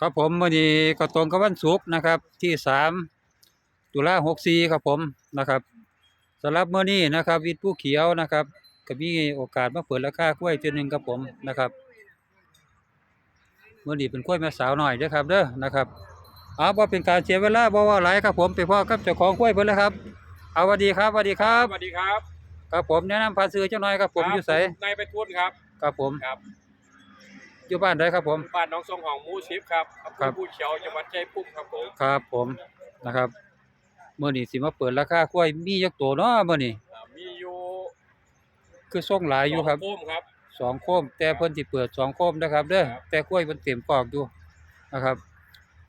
ครับผมมื่อนี้ก็ตรงกับวันศุกร์นะครับที่สามตุลาหกสี่ครับผมนะครับสำหรับมื่อนี้นะครับวิทย์ผู้เขียวนะครับก็มีโอกาสมาเปิดราคากล้วยตัวหนึ่งครับผมนะครับมื่อนี้เป็นกล้วยแม่สาวหน่อยเด้อครับเด้อนะครับเอาว่าเป็นการเสียเวลาบ่ว่าหลายครับผมไปพ่อกับเจ้าของกล้วยเพิ่นแล้วครับ เอาสวัสดีครับสวัสดีครับสวัสดีครับ ครับผมแนะนำพาซื้อเจ้าน้อยครับผมอยู่ไสนายไปทุนครับครับผมครับ อยู่บ้านใดครับผม บ้านน้องทรงของหมูชิปครับอำเภครัอบ ผู้เขียวจังหวัดชัยภูมิครับผมครับผมนะครับเมื่อนี้สิมาเปิดราคากล้วยมียักตัวเนาะเมื่อนี้อ่ามีอยู่คือส่งหลายอยู่ครับสงโมครับ สองโคม แต่เพิ่นสิเปิดสองโคมนะครับเด้อครับ แต่กล้วยเพิ่นเต็มกอกอยู่นะครับ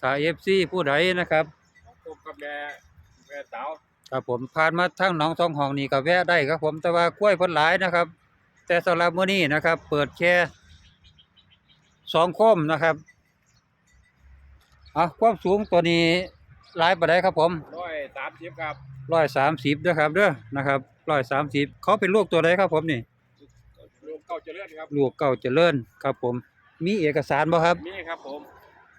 ถ้า FC ผู้ใดนะครับโคมกับแม่แม่สาวครับผมผ่านมาทางหนองสองห้องนี่ก็แวะได้ครับผมแต่ว่ากล้วยเพิ่นหลายนะครับ แต่สำหรับมื้อนี้นะครับ เปิดแค่ สองโคมนะครับอะความสูงตัวนี้หลายปานใดครับผมร้อยสามสิบครับร้อยสามสิบนะครับเด้อนะครับร้อยสามสิบเขาเป็นลูกตัวใดครับผมนี่ลูกเก่าเจริญครับลูกเก่าเจริญครับผม มีเอกสารบ่ครับ มีครับผม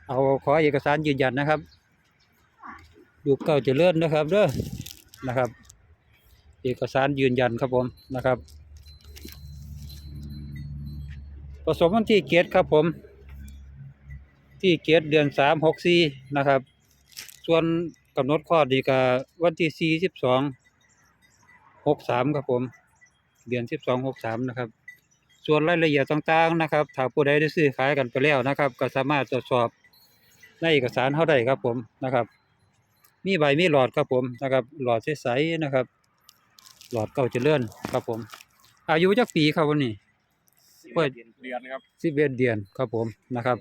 เอาขอเอกสารยืนยันนะครับลูกเก่าเจริญนะครับเด้อนะครับ เอกสารยืนยันครับผมนะครับ สมวันที่เกตครับผม ที่เกตเดือนสามหกสี่นะครับ ส่วนกำหนดคลอดีกาวันที่สี่สิบสองหกสามครับผม เดือนสิบสองหกสามนะครับ ส่วนรายละเอียดต่างๆนะครับถ้าผู้ใดได้ซื้อขายกันไปแล้วนะครับ ก็สามารถตรวจสอบในเอกสารเขาได้ครับผมนะครับ มีใบมีหลอดครับผมนะครับ หลอดใสๆนะครับ หลอดเก่าเจริญครับผม อายุจักปีครับวันนี้ เปิดเดือนครับสิบเอ็ดเดือนครับผมนะครับ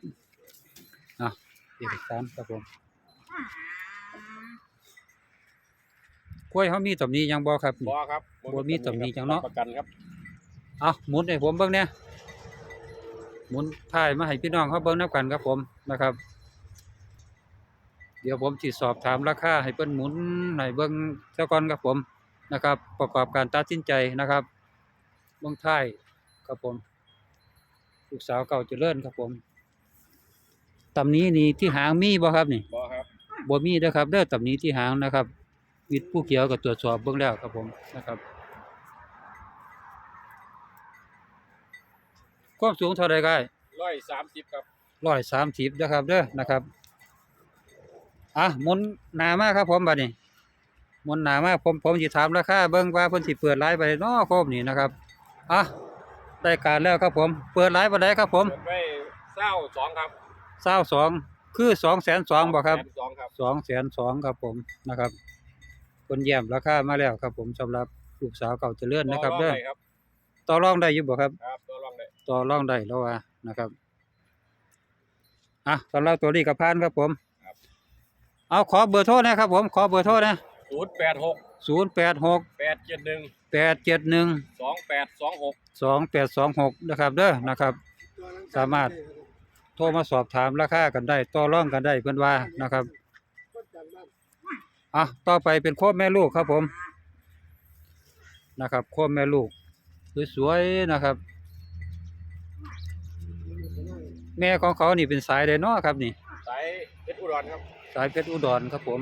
อะเอกสารครับผมกล้วยเขามีตำหนี้ยังบ่ครับบอครับบ่มีตำหนิจังเนาะประกันครับเอาหมุนให้ผมเบิ่งเนี่ยหมุนถ่ายมาให้พี่น้องเขาเบิ่งนับกันครับผมนะครับ เดี๋ยวผมสิสอบถามราคาให้เพิ่นหมุนให้เบิ่งซะก่อนครับผมนะครับ ประกอบการตัดสินใจนะครับเบิ่งท้ายครับผม ลูกสาวเก่าเจริญครับผมตำหนี้นี่ที่หางมีบ่ครับนี่บอครับบ่มีเด้อครับเด้อตำหนี้ที่หางนะครับวิทย์ผู้เขียวก็ตรวจสอบเบิ่งแล้วครับผมนะครับความสูงเท่าใดก็ร้อยสามสิบครับร้อยสามสิบนะครับเด้อนะครับอะหมุนหนามาครับผมบัดนี้หมุนหนามาผมผมสิถามราคาเบิ่งว่าเพิ่นสิเปิดหลายไปเนาะโคมนี่นะครับอะ ได้การแล้วครับผม เปิดหลายบ่ได้ครับผมเปิดไว้เศร้าสองครับเศร้าสองคือสองแสนสองบ่ครับแสนสองครับสองแสนสองครับผมนะครับ คนเยี่ยมราคามาแล้วครับ ผมสำหรับลูกสาวเก่าเจริญนะครับต่เด้อองได้ครับต่อรองได้อยู่บ่ครับครับตัวรองได้ต่อรองได้แล้วว่านะครับอะสำหรับตัวนี้กับพานครับผมเอาขอเบอร์โทรนะครับผมขอเบอร์โทรนะศูนย์แปดหกศูนย์แปดหกแปดเจ็ดหนึ่ง แปดเจ็ดหนึ่งสองแปดสองหกสองแปดสองหกนะครับเด้อนะครับ สามารถโทรมาสอบถามราคากันได้ต่อรองกันได้เพื่อนว่านะครับอะต่อไปเป็นโคบแม่ลูกครับผมนะครับโคบแม่ลูกสวยๆนะครับ แม่ของเขานี่เป็นสายไดเนาะครับนี่สายเพชรอุดรครับสายเพชรอุดรครับผม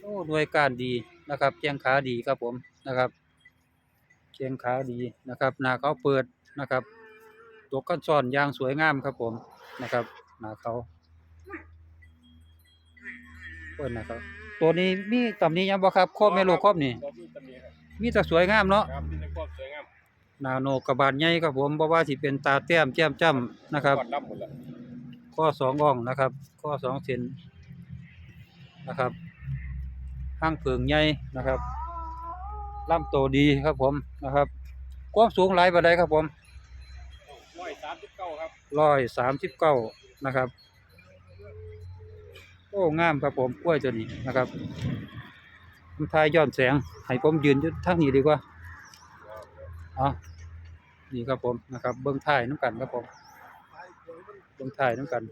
โอ้หน่วยการดีนะครับเชียงขาดีครับผมนะครับ เชียงขาดีนะครับ หน้าเขาเปิดนะครับ ตัวกันซ่อนยางสวยงามครับผมนะครับ หน้าเขาเปิดนะครับ ตัวนี้มีตำนี้ยังบ่ครับครอบแม่ลูกครอบนี่ มีแต่สวยงามเนาะครับมีแต่ความสวยงามนาโนกระบาดใหญ่ครับผมบ่ว่าสิเป็นตาแต้มแจ่มจ้ำนะครับข้อสองอ่องนะครับ ข้อสองเซนนะครับห้างเผิงใหญ่นะครับ ลำโตดีครับผมนะครับความสูงหลายปานใดครับผมร้อยสามสิบเก้าครับร้อยสามสิบเก้านะครับโอ้งามครับผมกล้วยตัวนี้นะครับมันทายย้อนแสงให้ผมยืนอยู่ทางนี้ดีกว่าเอ๋อนี่ครับผมนะครับ เบิ้งท้ายน้ำกันครับผมเบื้องท้ายน้ำกัน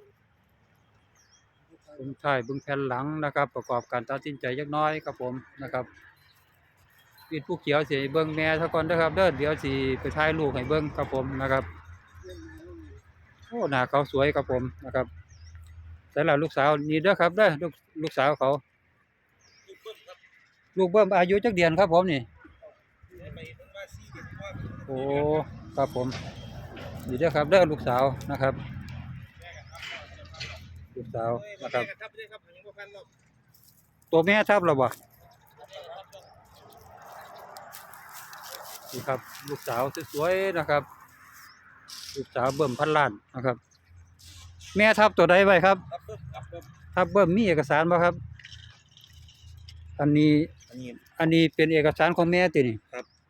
เบื้องท้ายเบื้องแผ่นหลังนะครับ ประกอบการตัดสินใจยักน้อยครับผมนะครับ วิดผู้เขียวสิให้เบิ้งแม่ท่าก่อนนะครับ เด้อเดี๋ยวสิไปถ่ายรูปให้เบิ้งครับผมนะครับโอ้หน้าเขาสวยครับผมนะครับแต่ละลูกสาวนี่เด้อครับเด้อลูกลูกสาวเขา ลูกเบิ้มอายุจักเดือนครับผมนี่โอ้ครับผมนี่เด้อครับเด้อลูกสาวนะครับ ลูกสาวนะครับทับได้ครับหรอกตัวแม่ทับแล้วบ่ นี่ครับ ลูกสาวสวยๆนะครับ ลูกสาวเบิ่มพันล้านนะครับ แม่ทับตัวใดไว้ครับ ครับเพิ่มครับเพิ่มทับเบิ่มมีเอกสารบ่ครับ อันนี้อันนี้อันนี้เป็นเอกสารของแม่ตินี่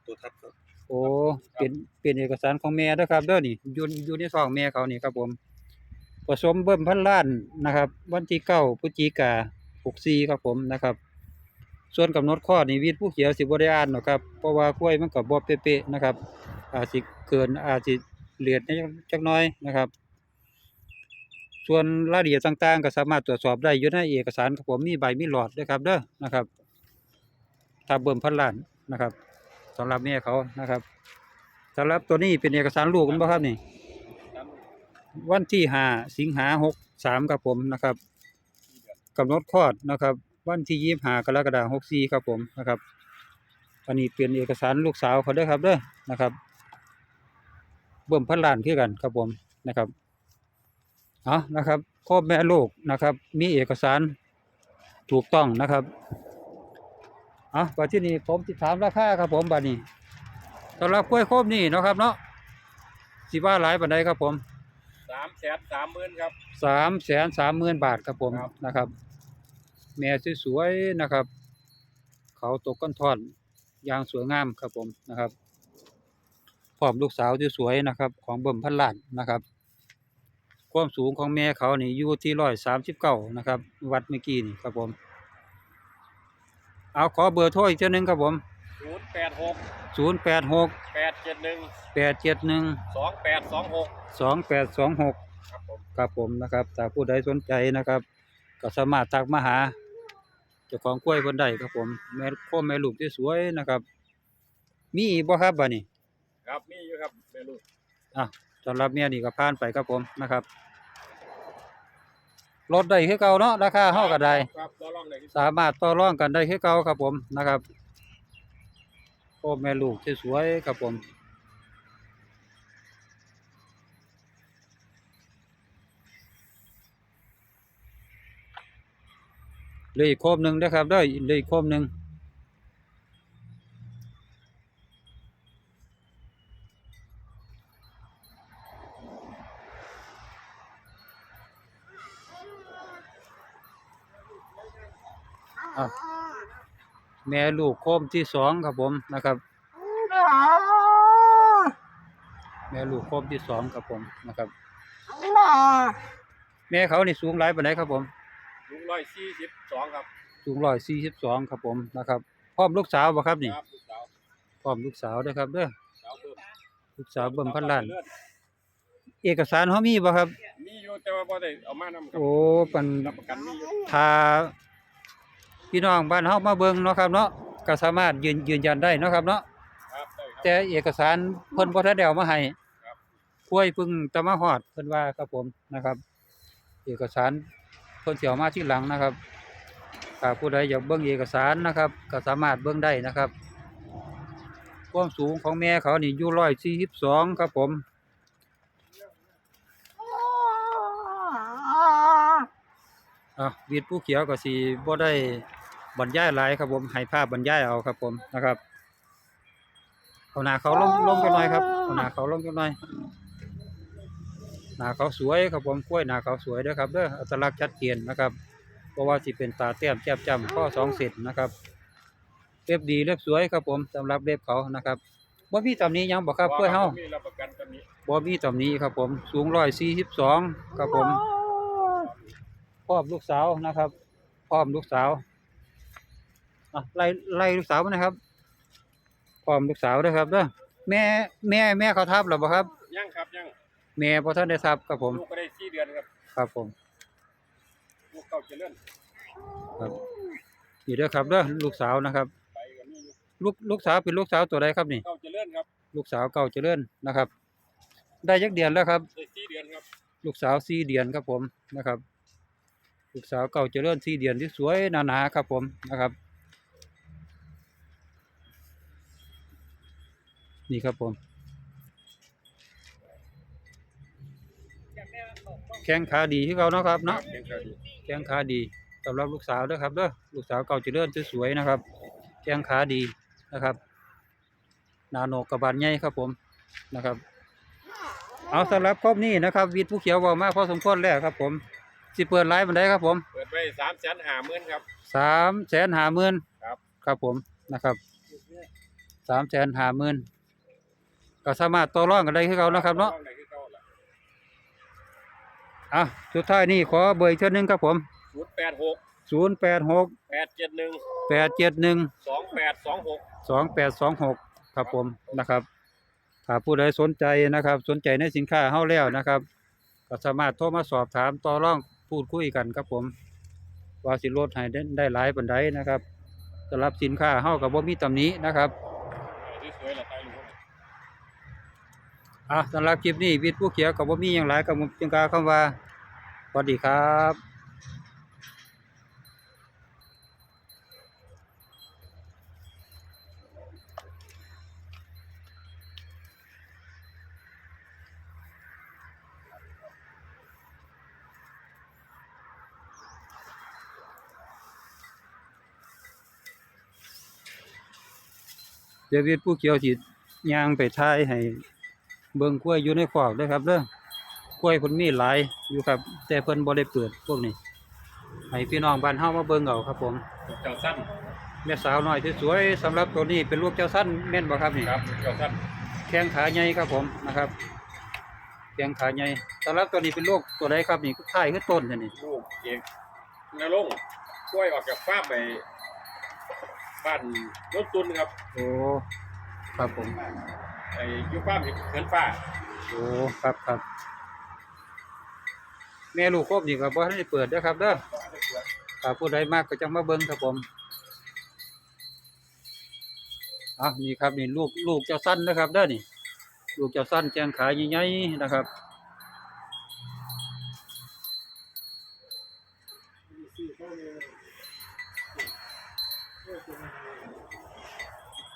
ตัวทับครับ โอ้เป็นเป็นเอกสารของแม่เด้อครับเด้อนี่อยู่อยู่ในท้องแม่เขานี่ครับผมผสมเบิ่มพันล้านนะครับ วันที่เก้าพฤศจิกาหกสี่ครับผมนะครับ ส่วนกำหนดข้อนี่วิทย์ผู้เขียวสิบ่ได้อ่านหรอกครับเพราะว่ากล้วยมันก็บ่เป๊ะๆนะครับ อาจสิเกินอาจสิเหลือดจักน้อยนะครับ ส่วนรายละเอียดต่างๆ ก็สามารถตรวจสอบได้อยู่ในเอกสารครับผมมีใบมีหลอดด้วยครับเด้อนะครับถ้าเบิ่มพันล้านนะครับสำหรับแม่เขานะครับสำหรับตัวนี้เป็นเอกสารลูกกันบ่ครับนี่วันที่ห้าสิงหาหกสามครับผมนะครับกำหนดคลอดนะครับ วันที่ยี่ห้ากรกฎาคมหกสี่ครับผมนะครับ อันนี้เป็นเอกสารลูกสาวเขาเด้อครับเด้อนะครับ เบิ่มพันล้านคือกันครับผมนะครับเอานะครับพ่อแม่ลูกนะครับ มีเอกสารถูกต้องนะครับเอาบัดที่นี้ผมสิถามราคาครับผมบัดนี้สำหรับกล้วยโคมนี่เนาะครับเนาะสิว่าหลายปานใดครับผมสามแสนสามหมื่นครับสามแสนสามหมื่นบาทครับผมครับนะครับ แม่สวยๆนะครับ เขาตกก้อนทอดยางสวยงามครับผมนะครับพร้อมลูกสาวที่สวยนะครับ ของเบิ่มพันล้านนะครับ ความสูงของแม่เขานี่อยู่ที่ร้อยสามสิบเก้านะครับ วัดเมื่อกี้นี่ครับผม เอาขอเบอร์โทรอีกเจ้านึงครับผมศูนย์แปดหกศูนย์แปดหกแปดเจ็ดหนึ่งแปดเจ็ดหนึ่งสองแปดสองหกสองแปดสองหกครับผมครับผมนะครับถ้าผู้ใดสนใจนะครับ ก็สามารถทักมาหาเจ้าของกล้วยบนใดครับผมแม่พ่อแม่ลูกที่สวยนะครับ มีอีกบ่ครับบัดนี้ครับมีอยู่ครับแม่ลูกอะสำหรับเมียนี่ก็ผ่านไปครับผมนะครับลดได้คือเก่าเนาะราคาเฮาก็ได้ ครับต่อรองได้ที่สามารถต่อรองกันได้คือเก่าครับผมนะครับพ่อแม่ลูกที่สวยครับผม เลยอีกโคมหนึ่งนะครับเด้เลยอีกโคมหนึ่งอะแม่ลูกโคมที่สองครับผมนะครับแม่ลูกโคมที่สองครับผมนะครับ แม่เขานี่สูงหลายปานใดครับผม ลุงร้อยสี่สิบสองครับสูงร้อยสี่สิบสองครับผมนะครับพร้อมลูกสาวบ่ครับนี่ครับลูกสาวพร้อมลูกสาวเด้อครับเด้อสาวเพิ่มลูกสาวเบิ่มพันล้าน เอกสารเขามีบ่ครับ มีอยู่แต่ว่าพอได้เอามานำครับโอ้ปันรับประกันมีอยู่ถ้าพี่น้องบ้านเฮามาเบิ่งเนาะครับเนาะก็สามารถยืนยืนยันได้เนาะครับเนาะครับได้ครับ แต่เอกสารเพิ่นบ่ทันได้เอามาให้ครับป่วยเพิ่งจะมาฮอดเพิ่นว่าครับผมนะครับ เอกสาร เพิ่นสิเอามาที่หลังนะครับถ้าผู้ใดอยากเบิ่งเอกสารนะครับ ก็สามารถเบิ่งได้นะครับความสูงของแม่เขานี่อยู่142ครับผมอะวีดผู้เขียวก็สิบ่ได้บรรยายหลายครับผมให้ภาพบรรยายเอาครับผมนะครับเอาหนาเขาลงลงกันหน่อยครับเอาหนาเขาลงกันหน่อย หนาเขาสวยครับผมกล้วยหนาเขาสวยด้อครับเด้ออัตลักษณ์ชัดเจนนะครับเพราะว่าสิเป็นตาแต้มแจ่มจ้ำข้อสองเศษนะครับเล็บดีเล็บสวยครับผมสำหรับเล็บเขานะครับบ่มีตำหนี้ยังบ่ครับกล้วยเฮาบ่มีตำหนี้ครับผมสูง142ครับผมพร้อมลูกสาวนะครับพร้อมลูกสาวอะไล่ไล่ลูกสาวมานะครับพร้อมลูกสาวด้วยครับเด้อแม่แม่แม่เขาทับหรือเปล่าครับยังครับยัง แม่พอท่านได้ทับครับผม ลูกก็ได้สี่เดือนครับครับผม ลูกเก่าเจริญครับนี่เด้อครับเด้อลูกสาวนะครับ ไปก็มีอยู่ลูกลูกสาวเป็นลูกสาวตัวใดครับนี่เก่าเจริญครับลูกสาวเก่าเจริญนะครับ ได้ยักเดือนแล้วครับ ได้สี่เดือนครับลูกสาวสี่เดือนครับผมนะครับ ลูกสาวเก่าเจริญสี่เดือนที่สวยหนาๆครับผมนะครับ นี่ครับผม แข้งขาดีที่เขาเนาะครับเนาะเพียงแต่ดีแข้งขาดีสำหรับลูกสาวเด้อครับเด้อลูกสาวเก่าเจริญสวยๆนะครับแข้งขาดีนะครับหนาโหนกกระบาลใหญ่ครับผมนะครับ เอาสำหรับครอบนี้นะครับวิทย์ผู้เขียวเว่ามาพอสมควรแล้วครับผมสิเปิดไลฟ์บันไดครับผมเปิดไว้สามแสนห้าหมื่นครับสามแสนห้าหมื่นครับครับผมนะครับสามแสนห้าหมื่นก็สามารถต่อรองกันได้คือเขานะครับเนาะได้คื อเก่าล่ะอะสุดท้ายนี่ขอเบอร์อีกเท่านึงครับผม ศูนย์แปดหกศูนย์แปดหกแปดเจ็ดหนึ่งแปดเจ็ดหนึ่งสองแปดสองหก สองแปดสองหกครับผมนะครับถ้าผู้ใดสนใจนะครับ สนใจในสินค้าเฮาแล้วนะครับก็สามารถโทรมาสอบถามต่อรองพูดคุยกันครับผม ว่าสิลดให้ได้ได้หลายปานใดนะครับสำหรับสินค้าเฮาก็บ่มีตำหนินะครับที่สวยละไตลูกอะสำหรับคลิปนี้วิทย์ผู้เขียวกับบ่มีหยังหลายกับผมจึงกล่าวคำว่าส วัสดีครับเดวิดผู้เขียวสิยางไปท้ายให้เบิ่งกล้วยอยู่ในขอกด้อครับเด้อก ล้วยเพิ่นมีหลายอยู่ครับ แต่เพิ่นบ่ได้เปิดพวกนี้ให้พี่น้องบ้านเฮามาเบิ่งเอาครับ ผมเจ้าสั้นแม่สาวน้อยสวยๆสำหรับตัวนี้เป็นลูกเจ้าสั้นแม่นบ่ครับนี่ครับเจ้าสั้นแข้งขาใหญ่ครับผมนะครับแข้งขาใหญ่สำหรับตัวนี้เป็นลูกตัวใดครับนี่คือท้ายคือต้นจังนี่ลูกเอกนรงค์กล้วยออกจากฟาร์มไปบ้านรถตุนครับ โอ้ครับผมไอ้อยูฟาร์มเหินฟ้าโอ้ครับครับ แม่ลูกครบนี่ก็บ่ทันได้เปิดเด้อครับเด้อถ้าผู้ใดมากก็จะมาเบิ่งครับผมอะนี่ครับนี่ลูกลูกเจ้าสั้นนะครับเด้อนี่ ลูกเจ้าสั้นแจงขาใหญ่ๆนะครับ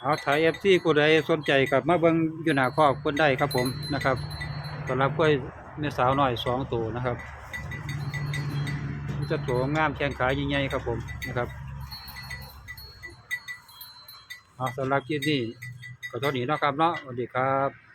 เอาถ่ายเอฟซีผู้ใดสนใจกับมาเบิ่งอยู่หน้าคอกเพิ่นได้ครับผมนะครับสำหรับกล้วยแม่สาวหน้อยสองตัวนะครับ จะโถงามแข้งขาใหญ่ครับผมนะครับเอาสำหรับคลิปนี้ก็เท่านี้นะครับเนาะสวัสดีครับ